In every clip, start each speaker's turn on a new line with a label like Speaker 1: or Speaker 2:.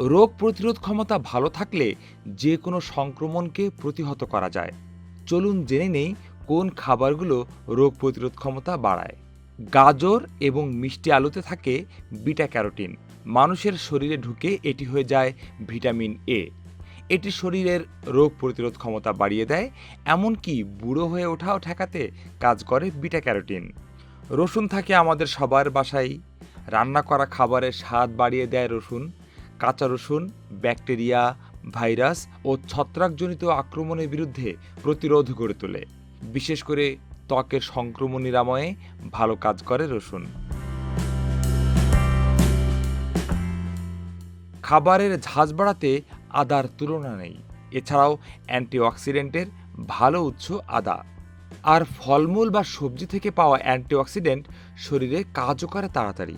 Speaker 1: রোগ প্রতিরোধ ক্ষমতা ভালো থাকলে যে কোনো সংক্রমণকে প্রতিহত করা যায়। চলুন জেনে নেই কোন খাবারগুলো রোগ প্রতিরোধ ক্ষমতা বাড়ায়। গাজর এবং মিষ্টি আলুতে থাকে বিটা ক্যারোটিন মানুষের শরীরে ঢুকে এটি হয়ে যায় ভিটামিন এ। এটি শরীরের রোগ প্রতিরোধ ক্ষমতা বাড়িয়ে দেয়, এমনকি বুড়ো হয়ে ওঠাও ঠেকাতে কাজ করে বিটা ক্যারোটিন রসুন থাকে আমাদের সবার বাসায়। রান্না করা খাবারের স্বাদ বাড়িয়ে দেয় রসুন। কাঁচা রসুন, ব্যাকটেরিয়া, ভাইরাস ও ছত্রাকজনিত আক্রমণের বিরুদ্ধে প্রতিরোধ গড়ে তোলে। বিশেষ করে ত্বকের সংক্রমণ নিরাময়ে ভালো কাজ করে রসুন। খাবারের ঝাঁজ বাড়াতে আদার তুলনা নেই। এছাড়াও অ্যান্টিঅক্সিডেন্টের ভালো উৎস আদা। আর ফলমূল বা সবজি থেকে পাওয়া অ্যান্টিঅক্সিডেন্ট শরীরে কাজও করে তাড়াতাড়ি।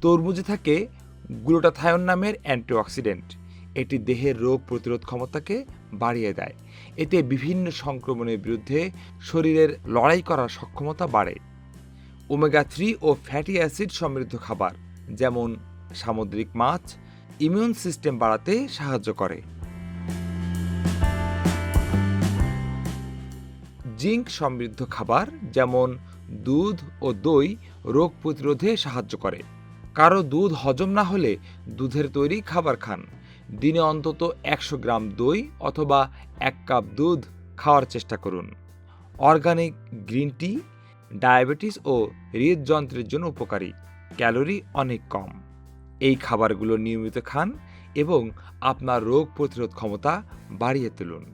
Speaker 1: তরমুজে থাকে গ্লুটাথায়ন নামের অ্যান্টিঅক্সিডেন্ট। এটি দেহের রোগ প্রতিরোধ ক্ষমতাকে বাড়িয়ে দেয়। এতে বিভিন্ন সংক্রমণের বিরুদ্ধে শরীরের লড়াই করার সক্ষমতা বাড়ে। ওমেগা থ্রি ও ফ্যাটি অ্যাসিড সমৃদ্ধ খাবার, যেমন সামুদ্রিক মাছ, ইমিউন সিস্টেম বাড়াতে সাহায্য করে। জিঙ্ক সমৃদ্ধ খাবার, যেমন দুধ ও দই, রোগ প্রতিরোধে সাহায্য করে। কারও দুধ হজম না হলে দুধের তৈরি খাবার খান। দিনে অন্তত একশো গ্রাম দই অথবা এক কাপ দুধ খাওয়ার চেষ্টা করুন। অর্গানিক গ্রিন টি, ডায়াবেটিস ও হৃদযন্ত্রের জন্য উপকারী। ক্যালোরি অনেক কম। এই খাবারগুলো নিয়মিত খান এবং আপনার রোগ প্রতিরোধ ক্ষমতা বাড়িয়ে তুলুন।